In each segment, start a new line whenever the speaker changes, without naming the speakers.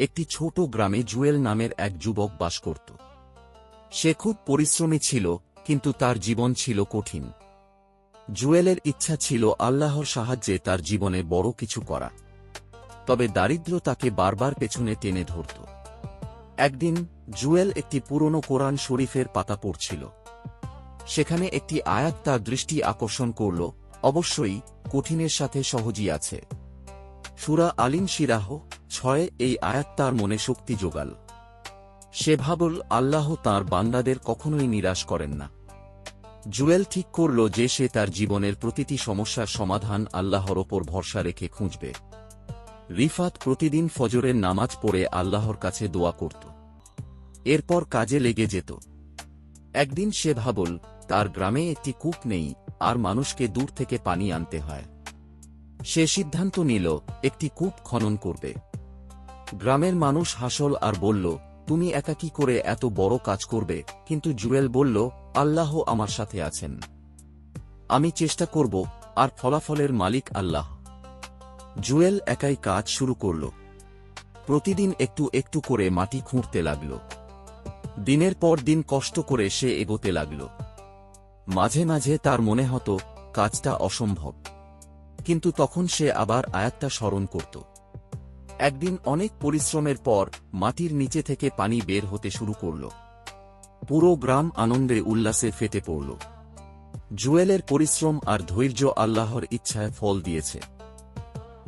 একটি ছোট গ্রামে জুয়েল নামের এক যুবক বাস করত। সে খুব পরিশ্রমী ছিল, কিন্তু তার জীবন ছিল কঠিন। জুয়েলের ইচ্ছা ছিল আল্লাহর সাহায্যে তার জীবনে বড় কিছু করা। তবে দারিদ্র তাকে বারবার পেছনে টেনে ধরত। একদিন, জুয়েল একটি পুরনো কোরআন শরীফের পাতা পড়ছিল। সেখানে একটি আয়াত তার দৃষ্টি আকর্ষণ করল, অবশ্যই, কঠিনের সাথে সহজই আছে। সুরা আলিন শিরাহ ছয় এই আয়াত তার মনে শক্তি যোগাল। সে ভাবল, আল্লাহ তার বান্দাদের কখনোই নিরাশ করেন না। জুয়েল ঠিক করল যে সে তার জীবনের প্রতিটি সমস্যার সমাধান আল্লাহর ওপর ভরসা রেখে খুঁজবে। রিফাত প্রতিদিন ফজরের নামাজ পড়ে আল্লাহর কাছে দোয়া করত। এরপর কাজে লেগে যেত। একদিন সে ভাবল, তার গ্রামে একটি কূপ নেই, আর মানুষকে দূর থেকে পানি আনতে হয়। সে সিদ্ধান্ত নিল, একটি কূপ খনন করবে। গ্রামের মানুষ হাসল আর বলল, তুমি একা কি করে এত বড় কাজ করবে? কিন্তু জুয়েল বলল, আল্লাহ আমার সাথে আছেন। আমি চেষ্টা করব, আর ফলাফলের মালিক আল্লাহ। জুয়েল একাই কাজ শুরু করল। প্রতিদিন একটু একটু করে মাটি খুঁড়তে লাগল। দিনের পর দিন কষ্ট করে সে এগোতে লাগল। মাঝে মাঝে তার মনে হতো, কাজটা অসম্ভব। কিন্তু তখন সে আবার আয়াতটা স্মরণ করত। একদিন অনেক পরিশ্রমের পর মাটির নিচে থেকে পানি বের হতে শুরু করল। পুরো গ্রাম আনন্দে উল্লাসে ফেটে পড়ল। জুয়েলের পরিশ্রম আর ধৈর্য আল্লাহর ইচ্ছায় ফল দিয়েছে।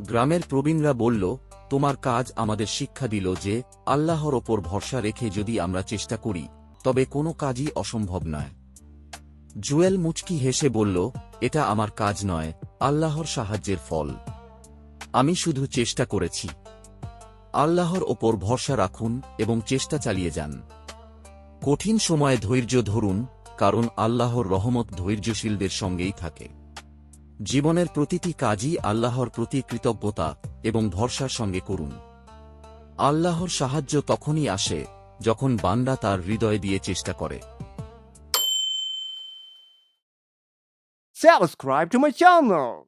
গ্রামের প্রবীণরা বলল, তোমার কাজ আমাদের শিক্ষা দিল যে আল্লাহর ওপর ভরসা রেখে যদি আমরা চেষ্টা করি, তবে কোনো কাজই অসম্ভব নয়। জুয়েল মুচকি হেসে বলল, এটা আমার কাজ নয়, আল্লাহর সাহায্যের ফল। আমি শুধু চেষ্টা করেছি। আল্লাহর ওপর ভরসা রাখুন এবং চেষ্টা চালিয়ে যান। কঠিন সময়ে ধৈর্য ধরুন, কারণ আল্লাহর রহমত ধৈর্যশীলদের সঙ্গেই থাকে। জীবনের প্রতিটি কাজই আল্লাহর প্রতি কৃতজ্ঞতা এবং ভরসার সঙ্গে করুন। আল্লাহর সাহায্য তখনই আসে যখন বান্দা তার হৃদয় দিয়ে চেষ্টা করে।
Subscribe to my channel.